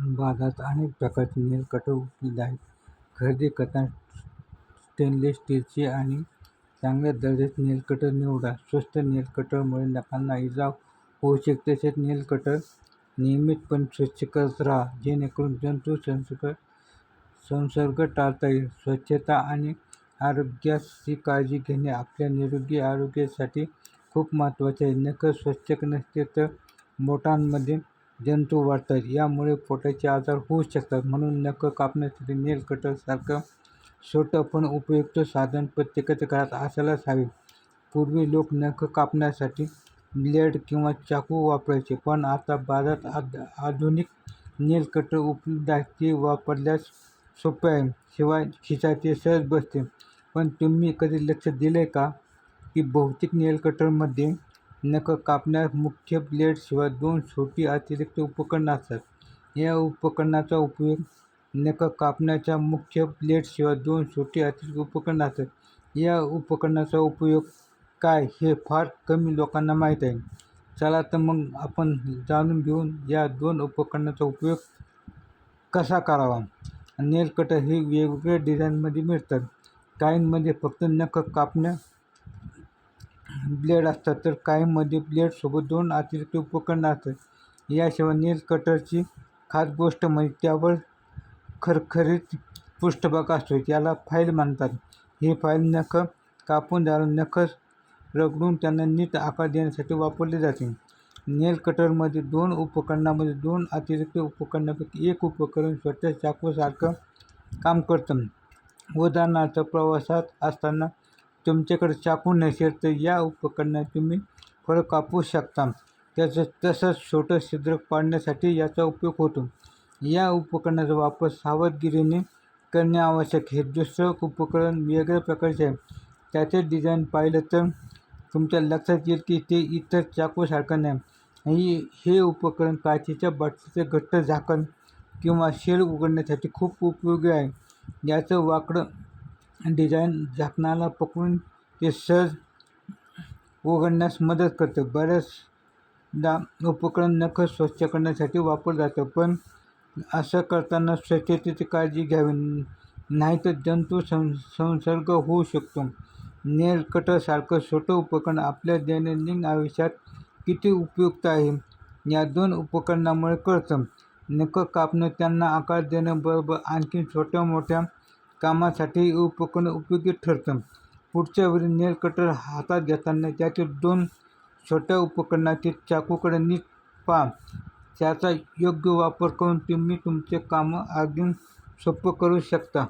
बाजारात अनेक प्रकारचे नेल कटर उपलब्ध आहेत. खरेदी करताना स्टेनलेस स्टीलचे आणि चांगल्या दर्जाचे नेल कटर निवडा. स्वस्त नेल कटरमुळे नखांना इजा होऊ शकते. तसेच नेल कटर नियमितपणे स्वच्छ करत राहा जेणेकरून जंतू संसर्ग संसर्ग टाळता येईल. स्वच्छता आणि आरोग्याची काळजी घेणे आपल्या निरोगी आरोग्यासाठी खूप महत्त्वाचे आहे. नखं स्वच्छ नसते तर बोटांमध्ये जंतू वाढतात. यामुळे पोटाचे आजार होऊ शकतात. म्हणून नखं कापण्यासाठी नेल कटरसारखं छोटं पण उपयुक्त साधन प्रत्येकाच्या घरात असायलाच हवे. पूर्वी लोक नखं कापण्यासाठी ब्लेड किंवा चाकू वापरायचे पण आता बाजारात आद आधुनिक नेल कटर उपलब्ध आहेत ते वापरल्यास सोपे आहे. शिवाय खिसाचे सहज बसते. पण तुम्ही कधी लक्ष दिले का की बहुतेक नेल कटरमध्ये नख कापण्यास मुख्य ब्लेडशिवाय दोन छोटी अतिरिक्त उपकरणं असतात. या उपकरणाचा उपयोग नख कापण्याच्या मुख्य ब्लेडशिवाय दोन छोटी अतिरिक्त उपकरणं असतात. या उपकरणाचा उपयोग काय हे फार कमी लोकांना माहीत आहे. चला तर मग आपण जाणून घेऊन या दोन उपकरणाचा उपयोग कसा करावा. नेल कटर हे वेगवेगळ्या डिझाईनमध्ये मिळतात. काहींमध्ये फक्त नख कापण्या ब्लेड असतात तर काहींमध्ये ब्लेडसोबत दोन अतिरिक्त उपकरणं असतात. याशिवाय नेल कटरची खास गोष्ट म्हणजे त्यावर खरखरीत पृष्ठभाग असतो याला फाईल म्हणतात. ही फाईल नखं कापून झालं नखं रगडून त्यांना नीट आकार देण्यासाठी वापरली जाते. नेल कटरमध्ये दोन उपकरणामध्ये दोन अतिरिक्त उपकरणापैकी एक उपकरण स्वतः चाकूसारखं काम करतं. उदाहरणार्थ प्रवासात असताना तुमच्याकडे चाकू नसेल तर या उपकरणात तुम्ही फळं कापू शकता. त्याचं तसंच छोटं छिद्र पाडण्यासाठी याचा उपयोग होतो. या उपकरणाचा वापर सावधगिरीने करणे आवश्यक. हे दुसरं उपकरण वेगळ्या प्रकारचे आहे. त्याचे डिझाईन पाहिलं तर तुमच्या लक्षात येईल की ते इतर चाकूसारखं नाही. हे उपकरण काचेच्या बाटलीचं घट्ट झाकण किंवा शेल उघडण्यासाठी खूप उपयोगी आहे. याचं वाकडं डिझाईन झाकणाला पकडून ते सहज उघडण्यास मदत करतं. बऱ्याचदा उपकरण नख स्वच्छ करण्यासाठी वापरलं जातं पण असं करताना स्वच्छतेची काळजी घ्यावी नाहीतर जंतू सं संसर्ग होऊ शकतो. नेल कटरसारखं छोटं उपकरण आपल्या दैनंदिन आयुष्यात किती उपयुक्त आहे? या दोन उपकरणामुळे कळतं. नखं कापणं त्यांना आकार देणं बरोबर आणखी छोट्या मोठ्या कामासाठी उपकरण उपयोगी ठरतं. पुढच्या वेळी नेल कटर हातात घेताना त्यातील दोन छोट्या उपकरणाचे चाकूकडे नीट पहा. त्याचा योग्य वापर करून तुम्ही तुमचे कामं अगदी सोपं करू शकता.